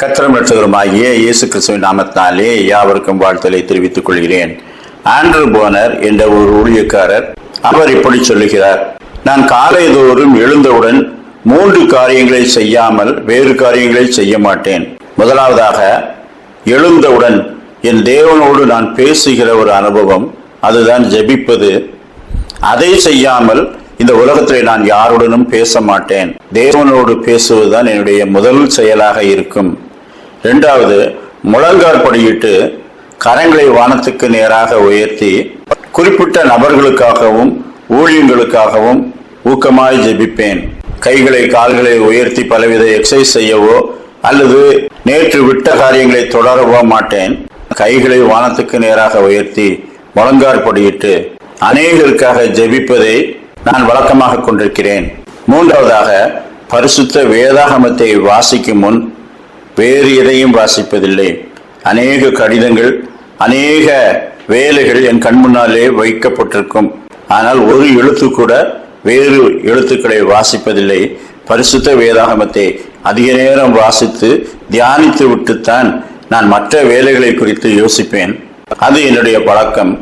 கத்திரம் ரட்சகருமாகிய இயேசு கிறிஸ்துவின் நாமத்தினாலே யாவருக்கும் வாழ்த்தலை தெரிவித்துக் கொள்கிறேன். ஆண்ட்ரூ போனர் என்ற ஒரு ஊழியக்காரர் அவர் இப்படி சொல்லுகிறார் நான் காலைதோறும் எழுந்தவுடன் மூன்று காரியங்களை செய்யாமல் வேறு காரியங்களை செய்ய மாட்டேன். முதலாவதாக எழுந்தவுடன் என் தேவனோடு நான் பேசுகிற ஒரு அனுபவம் அதுதான் ஜெபிப்பது. அதை செய்யாமல் இந்த உலகத்திலே நான் யாருடனும் பேச மாட்டேன். தேவனோடு பேசுவதுதான் என்னுடைய முதல் செயலாக இருக்கும். இரண்டாவது முழங்கால் படியிட்டு கரங்களை வானத்துக்கு நேராக உயர்த்தி குறிப்பிட்ட நபர்களுக்காகவும் ஊழியங்களுக்காகவும் ஊக்கமாய் ஜெபிப்பேன். கைகளை கால்களை உயர்த்தி பலவித எக்ஸசைஸ் செய்யவோ அல்லது நேற்று விட்ட காரியங்களை தொடரவோ மாட்டேன். கைகளை வானத்துக்கு நேராக உயர்த்தி முழங்கால் படியிட்டு அநேகருக்காக ஜெபிப்பதை நான் வழக்கமாக கொண்டிருக்கிறேன். மூன்றாவதாக பரிசுத்த வேதாகமத்தை வாசிக்கும் முன் வேறு எதையும் வாசிப்பதில்லை. அநேக கடிதங்கள் அநேக வேலைகள் என் கண் முன்னாலே வைக்கப்பட்டிருக்கும். ஆனால் ஒரு எழுத்து கூட வேறு எழுத்துக்களை வாசிப்பதில்லை. பரிசுத்த வேதாகமத்தை அதிக நேரம் வாசித்து தியானித்து விட்டுத்தான் நான் மற்ற வேலைகளை குறித்து யோசிப்பேன். அது என்னுடைய பழக்கம்.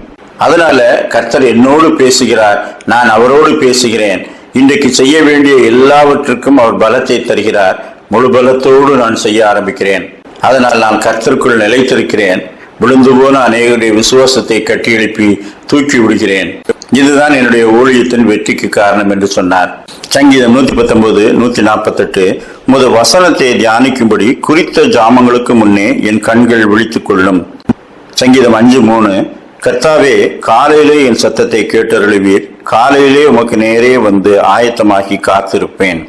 அதனால கர்த்தர் என்னோடு பேசுகிறார் நான் அவரோடு பேசுகிறேன். இன்றைக்கு செய்ய வேண்டிய எல்லாவற்றுக்கும் அவர் பலத்தை தருகிறார். முழு பலத்தோடு நான் செய்ய ஆரம்பிக்கிறேன். அதனால் நான் கர்த்தருக்குள் நிலைத்திருக்கிறேன். விழுந்து போன அநேகருடைய விசுவாசத்தை கட்டி எழுப்பி தூக்கி விடுகிறேன். இதுதான் என்னுடைய ஊழியத்தின் வெற்றிக்கு காரணம் என்று சொன்னார். சங்கீதம் நூத்தி பத்தொன்பது நூத்தி நாற்பத்தெட்டு முத வசனத்தை தியானிக்கும்படி குறித்த ஜாமங்களுக்கு முன்னே என் கண்கள் விழித்துக் கொள்ளும். சங்கீதம் அஞ்சு மூணு. கர்த்தாவே காலையிலே என் சத்தத்தை கேட்டருளுவீர். காலையிலே உமக்கு நேரே வந்து ஆயத்தமாகி காத்திருப்பேன்.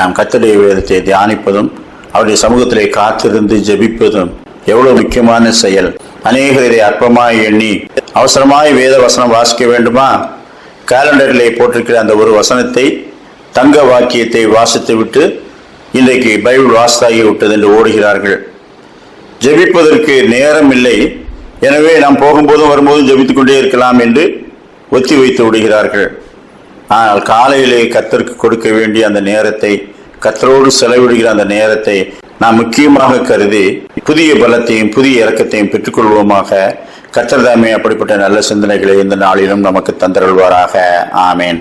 நாம் கர்த்தருடைய வேதத்தை தியானிப்பதும் அவருடைய சமூகத்திலே காத்திருந்து ஜெபிப்பதும் எவ்வளவு முக்கியமான செயல். அநேகர் இதை அற்பமாய் எண்ணி அவசரமாய் வேத வசனம் வாசிக்க வேண்டுமா? கேலண்டரிலே போட்டிருக்கிற அந்த ஒரு வசனத்தை தங்க வாக்கியத்தை வாசித்து விட்டு இன்றைக்கு பைபிள் வாசித்தாகி விட்டது என்று ஓடுகிறார்கள். ஜெபிப்பதற்கு நேரம் இல்லை. எனவே நாம் போகும்போதும் வரும்போதும் ஜெபித்துக்கொண்டே இருக்கலாம் என்று ஒத்தி வைத்து விடுகிறார்கள். ஆனால் காலையிலே கத்தருக்கு கொடுக்க வேண்டிய அந்த நேரத்தை கத்தரோடு செலவிடுகிற அந்த நேரத்தை நாம் முக்கியமாக கருதி புதிய பலத்தையும் புதிய இறக்கத்தையும் பெற்றுக்கொள்வோமாக. கத்தர்தாமே அப்படிப்பட்ட நல்ல சிந்தனைகளை இந்த நாளிலும் நமக்கு தந்தருள்வாராக. ஆமேன்.